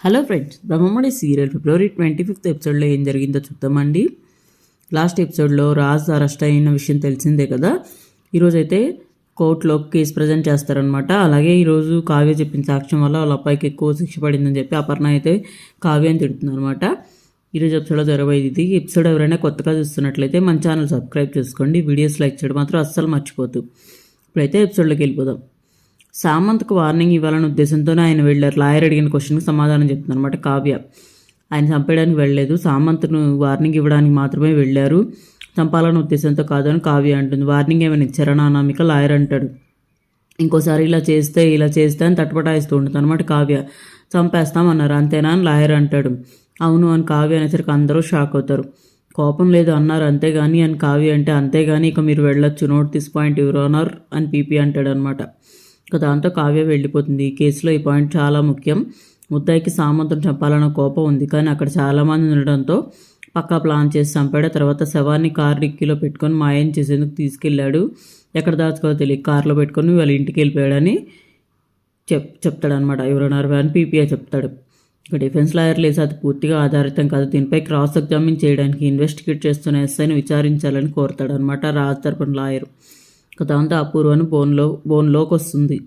Hello friends Brahmamudi serial February twenty fifth ఎపిసోడ్లో ఏం జరిగిందో చూద్దామండి. లాస్ట్ ఎపిసోడ్లో రాజ్ అరెస్ట్ అయిన విషయం తెలిసిందే కదా? ఈరోజైతే కోర్టులో కేసు ప్రజెంట్ చేస్తారనమాట అలాగే ఈరోజు కావ్య చెప్పిన సాక్ష్యం వల్ల వాళ్ళ అబ్బాయికి ఎక్కువ శిక్ష పడిందని చెప్పి అపర్ణ అయితే కావ్య అని తిడుతుందనమాట ఈరోజు ఎపిసోడ్లో జరగబోయేది ఇది. ఎపిసోడ్ ఎవరైనా కొత్తగా చూస్తున్నట్లయితే మన ఛానల్ సబ్స్క్రైబ్ చేసుకోండి. వీడియోస్ లైక్ చేయడం మాత్రం అస్సలు మర్చిపోతూ ఇప్పుడైతే ఎపిసోడ్లోకి వెళ్ళిపోదాం. సామంత్కు వార్నింగ్ ఇవ్వాలనే ఉద్దేశంతోనే ఆయన వెళ్ళారు. లాయర్ అడిగిన క్వశ్చన్కి సమాధానం చెప్తుందనమాట కావ్య. ఆయన చంపేయడానికి వెళ్ళలేదు. సామంత్ను వార్నింగ్ ఇవ్వడానికి మాత్రమే వెళ్ళారు. చంపాలనే ఉద్దేశంతో కాదని కావ్య అంటుంది. వార్నింగ్ ఏమైనా ఇచ్చారని అనామిక లాయర్ అంటాడు. ఇంకోసారి ఇలా చేస్తే ఇలా చేస్తే అని తట్టుపటాయిస్తూ ఉంటుంది అనమాట కావ్య. చంపేస్తామన్నారు అంతేనా అని లాయర్ అంటాడు. అవును అని కావ్య అనేసరికి అందరూ షాక్ అవుతారు. కోపం లేదు అన్నారు. అంతేగాని అని కావ్య అంటే అంతేగాని ఇక మీరు వెళ్ళొచ్చు. Note this point your honour అని పీపీ అంటాడు అనమాట ఇక దాంతో కావ్య వెళ్ళిపోతుంది. ఈ కేసులో ఈ పాయింట్ చాలా ముఖ్యం. ముద్దాయికి సామంతం చంపాలన్న కోపం ఉంది. కానీ అక్కడ చాలామంది ఉండడంతో పక్కా ప్లాన్ చేసి చంపాడు. తర్వాత శవాన్ని కార్ డిక్కీలో పెట్టుకొని మాయం చేసేందుకు తీసుకెళ్ళాడు. ఎక్కడ దాచుకోవాలో తెలియదు కార్లో పెట్టుకొని వాళ్ళ ఇంటికి వెళ్ళిపోయాడని చెప్ చెప్తాడనమాట ఎవరున్నారు అని పీపీఐ చెప్తాడు. ఇక డిఫెన్స్ లాయర్ లేసి అది పూర్తిగా ఆధారితం కాదు. దీనిపై క్రాస్ ఎగ్జామిన్ చేయడానికి ఇన్వెస్టిగేట్ చేస్తున్న ఎస్ఐని విచారించాలని కోరుతాడనమాట రాజ్ తరపున లాయర్. దాంతో అపూర్వను బోన్లో బోన్లోకి వస్తుంది.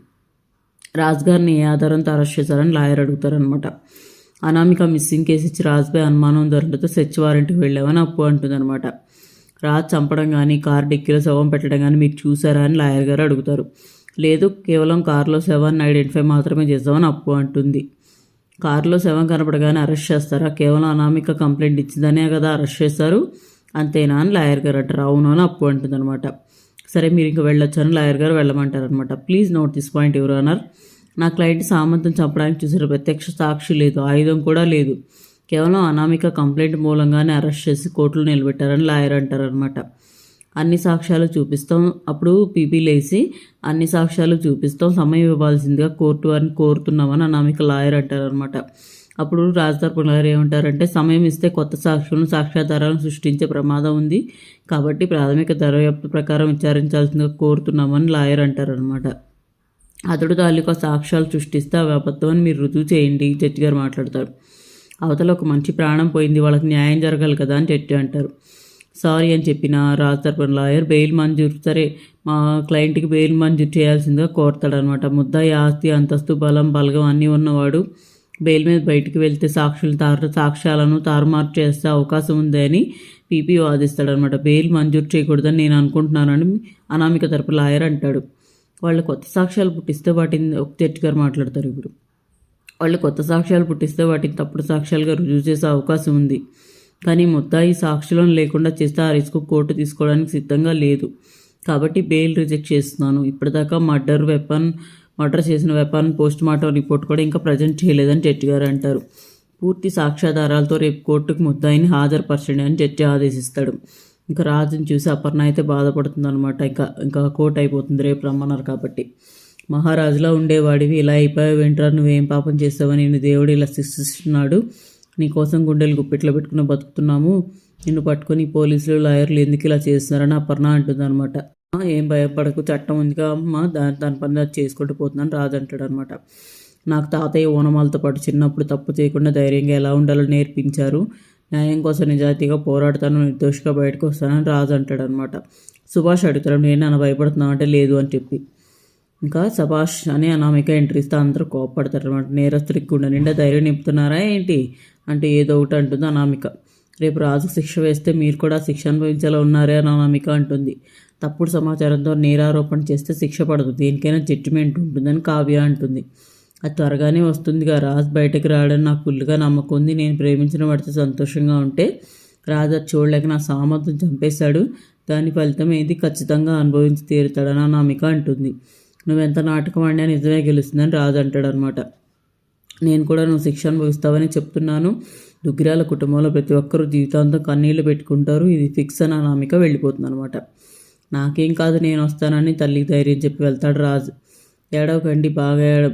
రాజ్గారిని ఏ ఆధారంతో అరెస్ట్ చేశారని లాయర్ అడుగుతారనమాట అనామిక మిస్సింగ్ కేసు ఇచ్చి రాజ్పై అనుమానం దొరకడంతో సెర్చ్ వారెంట్కి వెళ్ళామని అప్పు అంటుందన్నమాట. రాజ్ చంపడం కానీ కార్ డిక్కీలో శవం పెట్టడం కానీ మీరు చూసారా అని లాయర్ గారు అడుగుతారు. లేదు కేవలం కారులో శవాన్ని ఐడెంటిఫై మాత్రమే చేస్తామని అప్పు అంటుంది. కారులో శవం కనపడగానే అరెస్ట్ చేస్తారా? కేవలం అనామిక కంప్లైంట్ ఇచ్చిందనే కదా అరెస్ట్ చేస్తారు. అంతేనా అని లాయర్ గారు అంటారు. అవును అని అప్పు అంటుందన్నమాట. సరే మీరు ఇంకా వెళ్ళొచ్చని లాయర్ గారు వెళ్ళమంటారనమాట ప్లీజ్ నోట్ దిస్ పాయింట్ ఎవరు అన్నారు నా క్లయింట్ సామంతం చంపడానికి చూసిన ప్రత్యక్ష సాక్షి లేదు. ఆయుధం కూడా లేదు. కేవలం అనామిక కంప్లైంట్ మూలంగానే అరెస్ట్ చేసి కోర్టులో నిలబెట్టారని లాయర్ అంటారనమాట అన్ని సాక్ష్యాలు చూపిస్తాం. అప్పుడు పీపీలేసి అన్ని సాక్ష్యాలు చూపిస్తాం. సమయం ఇవ్వాల్సిందిగా కోర్టు వారిని కోరుతున్నామని అనామిక లాయర్ అంటారనమాట అప్పుడు రాజతరపున గారు ఏమంటారంటే సమయం ఇస్తే కొత్త సాక్షులను సాక్ష్యాధారాలను సృష్టించే ప్రమాదం ఉంది. కాబట్టి ప్రాథమిక దర్యాప్తు ప్రకారం విచారించాల్సిందిగా కోరుతున్నామని లాయర్ అంటారనమాట అతడు తాలూకా సాక్ష్యాలు సృష్టిస్తే అవి అని మీరు రుజువు చేయండి జడ్జి గారు మాట్లాడతారు. అవతల ఒక మంచి ప్రాణం పోయింది వాళ్ళకి న్యాయం జరగాలి కదా అని జడ్జి అంటారు. సారీ అని చెప్పిన రాజ్ తరపున లాయర్ బెయిల్ మంజూరు సరే మా క్లయింట్కి బెయిల్ మంజూరు చేయాల్సిందిగా కోరతాడనమాట ముద్దాయి ఆస్తి అంతస్తు బలం బలగం అన్నీ ఉన్నవాడు బెయిల్ మీద బయటికి వెళ్తే సాక్షులు తారు సాక్ష్యాలను తారుమారు చేసే అవకాశం ఉంది అని పీపీ వాదిస్తాడనమాట. బెయిల్ మంజూరు చేయకూడదని నేను అనుకుంటున్నానని అనామిక తరపు లాయర్ అంటాడు. వాళ్ళు కొత్త సాక్ష్యాలు పుట్టిస్తే వాటిని ఒక జడ్జి గారు మాట్లాడతారు ఇప్పుడు. వాళ్ళు కొత్త సాక్ష్యాలు పుట్టిస్తే వాటిని తప్పుడు సాక్ష్యాలుగా రుజువు చేసే అవకాశం ఉంది. కానీ ముద్దాయి సాక్షులను లేకుండా చేస్తే ఆ రిస్క్ కోర్టు తీసుకోవడానికి సిద్ధంగా లేదు. కాబట్టి బెయిల్ రిజెక్ట్ చేస్తున్నాను. ఇప్పటిదాకా మర్డర్ వెపన్ మర్డర్ చేసిన వెపన్ పోస్ట్ మార్టం రిపోర్ట్ కూడా ఇంకా ప్రజెంట్ చేయలేదని జడ్జి గారు అంటారు. పూర్తి సాక్ష్యాధారాలతో రేపు కోర్టుకు ముద్దాయిని హాజరుపరచండి అని జడ్జి ఆదేశిస్తాడు. ఇంకా రాజుని చూసి అపర్ణ అయితే బాధపడుతుంది అనమాట ఇంకా ఇంకా కోర్టు అయిపోతుంది రేపు రమ్మన్నారు కాబట్టి. మహారాజులా ఉండేవాడివి. ఇలా అయిపోయావు వెంటరా నువ్వేం పాపం చేస్తావని నేను దేవుడు ఇలా శిక్షిస్తున్నాడు నీకోసం గుండెలు గుప్పిట్లో పెట్టుకుని బతుకుతున్నాము. నిన్ను పట్టుకొని పోలీసులు లాయర్లు ఎందుకు ఇలా చేస్తున్నారని అపర్ణ అంటుంది అనమాట ఏం భయపడకు చట్టం ఉందిగా అమ్మ దాని దాని పని అది చేసుకుంటూ పోతున్నాను రాజు అంటాడు అనమాట నాకు తాతయ్య ఓనమాలతో పాటు చిన్నప్పుడు తప్పు చేయకుండా ధైర్యంగా ఎలా ఉండాలో నేర్పించారు. న్యాయం కోసం నిజాయితీగా పోరాడతాను నిర్దోషిగా బయటకు వస్తానని రాజు అంటాడు అనమాట సుభాష్ అడుగుతాడు నేను అన్న భయపడుతున్నావు అంటే లేదు అని చెప్పి. ఇంకా సభాష్ అని అనామిక ఎంట్రీ ఇస్తే అందరూ కోపడతారు అనమాట నేరస్తుడికి గుండె నిండా ధైర్యం నింపుతున్నారా ఏంటి? అంటే ఏదో ఒకటి అంటుంది అనామిక. రేపు రాజు శిక్ష వేస్తే మీరు కూడా శిక్ష అనుభవించేలా ఉన్నారే అని అనామిక అంటుంది. తప్పుడు సమాచారంతో నేరారోపణ చేస్తే శిక్ష పడదు. దేనికైనా జడ్జిమెంట్ ఉంటుందని కావ్య అంటుంది. అది త్వరగానే వస్తుందిగా. రాజు బయటకు రావడం నాకు ఫుల్గా నమ్మకం ఉంది. నేను ప్రేమించిన వాడితో సంతోషంగా ఉంటే రాజు అది చూడలేక నా సామర్థ్యం చంపేశాడు. దాని ఫలితం ఏది? ఖచ్చితంగా అనుభవించి తీరుతాడని అనామిక అంటుంది. నువ్వెంత నాటకం ఆడినా నిజమే గెలుస్తుందని రాజు అంటాడు అనమాట నేను కూడా నువ్వు శిక్ష అనుభవిస్తావని చెప్తున్నాను. దుగ్గిరాల కుటుంబంలో ప్రతి ఒక్కరూ జీవితాంతం కన్నీళ్ళు పెట్టుకుంటారు. ఇది ఫిక్స్ అని అనామిక వెళ్ళిపోతుంది అనమాట నాకేం కాదు నేను వస్తానని తల్లికి ధైర్యం చెప్పి వెళ్తాడు రాజు. ఏడవకండి బాగా ఏడ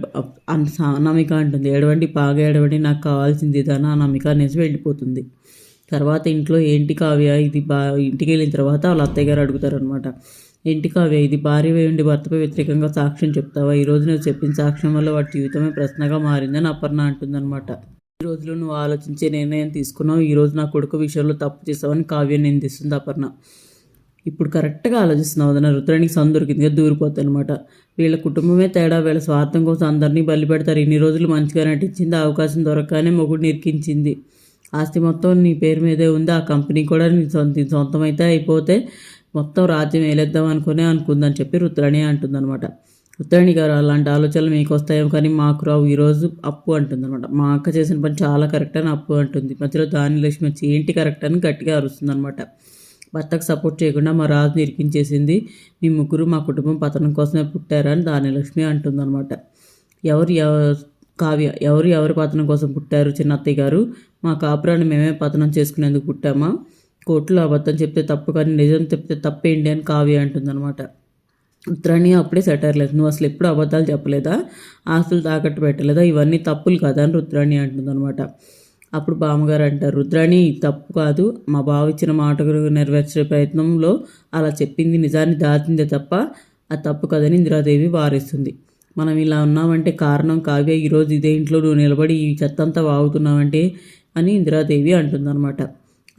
అనామిక అంటుంది. ఏడవండి బాగా ఏడవండి నాకు కావాల్సింది ఇదని అనామిక అనేసి వెళ్ళిపోతుంది. తర్వాత ఇంట్లో ఏంటి కావ్య? ఇది బా ఇంటికి వెళ్ళిన తర్వాత వాళ్ళ అత్తయ్య గారు అడుగుతారు అనమాట ఏంటి కావ్య? ఇది భార్య ఉండి భర్తపై వ్యతిరేకంగా సాక్ష్యం చెప్తావా? ఈరోజు నువ్వు చెప్పిన సాక్ష్యం వల్ల వాటి జీవితమే ప్రశ్నగా మారిందని అపర్ణ అంటుందన్నమాట. ఈ రోజులో నువ్వు ఆలోచించే నిర్ణయం తీసుకున్నావు. ఈ రోజు నా కొడుకు విషయంలో తప్పు చేసావని కావ్యం నిందిస్తుంది అపర్ణ. ఇప్పుడు కరెక్ట్గా ఆలోచిస్తున్నావు వదిన. రుద్రానికి సందు దొరికిందిగా దూరిపోతుంది అనమాట వీళ్ళ కుటుంబమే తేడా వీళ్ళ స్వార్థం కోసం అందరినీ బలి పెడతారు. ఇన్ని రోజులు మంచిగా నటించింది అవకాశం దొరకగానే మొగుడు నిరికించింది. ఆస్తి మొత్తం నీ పేరు మీదే ఉంది. ఆ కంపెనీ కూడా నీ సొంత సొంతం సొంతమైతే అయిపోతే మొత్తం రాజ్యం వేలేద్దాం అనుకునే అనుకుందని చెప్పి రుద్రాణి అంటుందన్నమాట. రుద్రాణి గారు అలాంటి ఆలోచనలు మీకు వస్తాయేమో కానీ మాకు రావు. ఈరోజు అప్పు అంటుందన్నమాట. మా అక్క చేసిన పని చాలా కరెక్ట్ అని అప్పు అంటుంది. మధ్యలో దాని లక్ష్మి వచ్చి ఏంటి కరెక్ట్ అని గట్టిగా అరుస్తుందన్నమాట. భర్తకు సపోర్ట్ చేయకుండా మా రాజు నిరికించేసింది మీ ముగ్గురు మా కుటుంబం పతనం కోసమే పుట్టారని దాని లక్ష్మి అంటుందన్నమాట. ఎవరు ఎవ- కావ్య ఎవరు ఎవరి పతనం కోసం పుట్టారు చిన్నత్తయ్య గారు? మా కాపురాన్ని మేమే పతనం చేసుకునేందుకు పుట్టామా? కోర్టులో అబద్ధం చెప్తే తప్పు కానీ నిజం చెప్తే తప్పేంటి అని కావ్య అంటుందన్నమాట. ఉత్తరాణి అప్పుడే సెటర్లేదు నువ్వు అసలు ఎప్పుడు అబద్ధాలు చెప్పలేదా? ఆస్తులు తాకట్టు పెట్టలేదా? ఇవన్నీ తప్పులు కదా అని రుద్రాణి అంటుందన్నమాట. అప్పుడు బామ్మగారు అంటారు రుద్రాణి తప్పు కాదు. మా బావ ఇచ్చిన మాటలు నెరవేర్చే ప్రయత్నంలో అలా చెప్పింది నిజాన్ని దాచిందే తప్ప అది తప్పు కదని ఇందిరాదేవి వారిస్తుంది. మనం ఇలా ఉన్నామంటే కారణం కావ్య ఈరోజు ఇదే ఇంట్లో నువ్వు నిలబడి ఈ చెత్తంతా వాగుతున్నావంటే అని ఇందిరాదేవి అంటుందన్నమాట.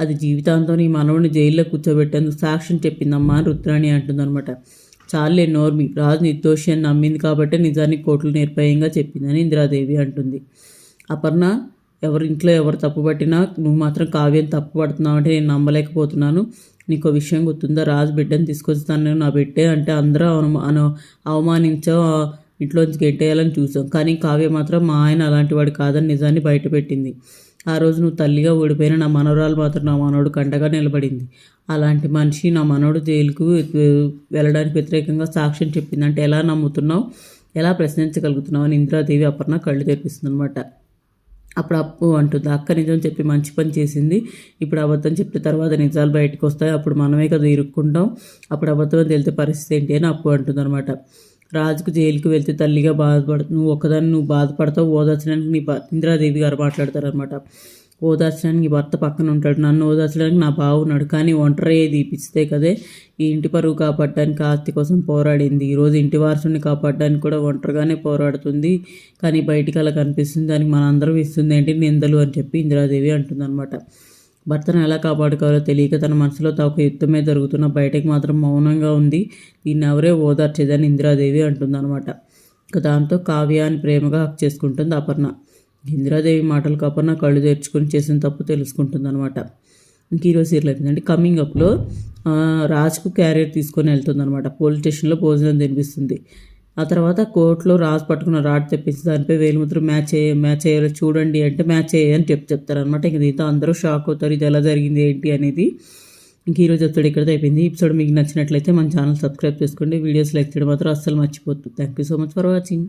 అది జీవితాంతం నీ మనవుని జైల్లో కూర్చోబెట్టేందుకు సాక్ష్యం చెప్పిందమ్మా అని రుద్రాణి అంటుందన్నమాట. చాలే నోర్మి రాజు నిర్దోషి అని నమ్మింది కాబట్టి నిజానికి కోట్లు నిర్భయంగా చెప్పిందని ఇందిరాదేవి అంటుంది. అపర్ణ ఎవరి ఇంట్లో ఎవరు తప్పు పట్టినా నువ్వు మాత్రం కావ్యం తప్పు పడుతున్నావు అంటే నేను నమ్మలేకపోతున్నాను. నీకు విషయం గుర్తుందా? రాజు బిడ్డను తీసుకొస్తాను నా బిడ్డే అంటే అందరూ అవమ- అను అవమానించో ఇంట్లోంచి గెట్టేయాలని చూసాం. కానీ కావ్య మాత్రం మా ఆయన అలాంటి వాడు కాదని నిజాన్ని బయటపెట్టింది. ఆ రోజు నువ్వు తల్లిగా ఓడిపోయిన నా మనవరాలు మాత్రం నా మనవడు కండగా నిలబడింది. అలాంటి మనిషి నా మనవడు జైలుకు వెళ్ళడానికి వ్యతిరేకంగా సాక్ష్యం చెప్పింది. అంటే ఎలా నమ్ముతున్నావు? ఎలా ప్రశ్నించగలుగుతున్నావు? అని ఇందిరాదేవి అపర్ణ కళ్ళు తెరిపిస్తుంది అనమాట అప్పుడు అప్పు అంటుంది. అక్క నిజం చెప్పి మంచి పని చేసింది. ఇప్పుడు అబద్ధం చెప్పిన తర్వాత నిజాలు బయటకు వస్తాయి. అప్పుడు మనమే కదా ఇరుక్కుంటాం. అప్పుడు అబద్ధం అని తెలితే పరిస్థితి ఏంటి అని అప్పు అంటుంది అనమాట రాజుకు జైలుకి వెళ్తే తల్లిగా బాధపడుతు నువ్వు ఒకదాన్ని నువ్వు బాధపడతావు ఓదార్చడానికి నీ భర్త ఇందిరాదేవి గారు మాట్లాడతారనమాట ఓదార్చడానికి భర్త పక్కన ఉంటాడు. నన్ను ఓదార్చడానికి నా బావున్నాడు కానీ ఒంటరి దీపిస్తే కదే ఈ ఇంటి పరువు కాపాడడానికి ఆస్తి కోసం పోరాడింది. ఈరోజు ఇంటి వారసుని కాపాడడానికి కూడా ఒంటరిగానే పోరాడుతుంది. కానీ బయటికి అలా కనిపిస్తుంది. దానికి మనందరం ఇస్తుంది. ఏంటి? నిందలు అని చెప్పి ఇందిరాదేవి అంటుందన్నమాట. భర్తను ఎలా కాపాడుకోవాలో తెలియక తన మనసులో తాకు యుద్ధమే జరుగుతున్న బయటకు మాత్రం మౌనంగా ఉంది. దీన్ని ఎవరే ఓదార్చేదని ఇందిరాదేవి అంటుందన్నమాట. ఇక దాంతో కావ్యాన్ని ప్రేమగా హక్ చేసుకుంటుంది అపర్ణ. ఇందిరాదేవి మాటలు అపర్ణ కళ్ళు తెరుచుకొని చేసిన తప్పు తెలుసుకుంటుంది అనమాట ఇంక ఈరోజు సీరియల్ అయిపోయిందండి. కమింగ్ అప్లో రాజ్కు క్యారియర్ తీసుకొని వెళ్తుంది అనమాట పోలీస్ స్టేషన్లో భోజనం తినిపిస్తుంది. ఆ తర్వాత కోర్టులో రాజు పట్టుకున్న రాడ్ తెప్పించి దానిపై వేలుముద్ర మ్యాచ్ అయ్యే మ్యాచ్ అయ్యేలా చూడండి అంటే మ్యాచ్ అయ్యాయని చెప్పి చెప్తారనమాట ఇంక దీంతో అందరూ షాక్ అవుతారు. ఇది ఎలా జరిగింది ఏంటి అనేది. ఇంక ఈరోజు ఎపిసోడ్ ఇక్కడ అయిపోయింది. ఎపిసోడ్ మీకు నచ్చినట్లయితే మన ఛానల్ సబ్స్క్రైబ్ చేసుకోండి. వీడియోస్ లైక్ చేయడం మాత్రం అస్సలు మర్చిపోతుంది thank you so much for watching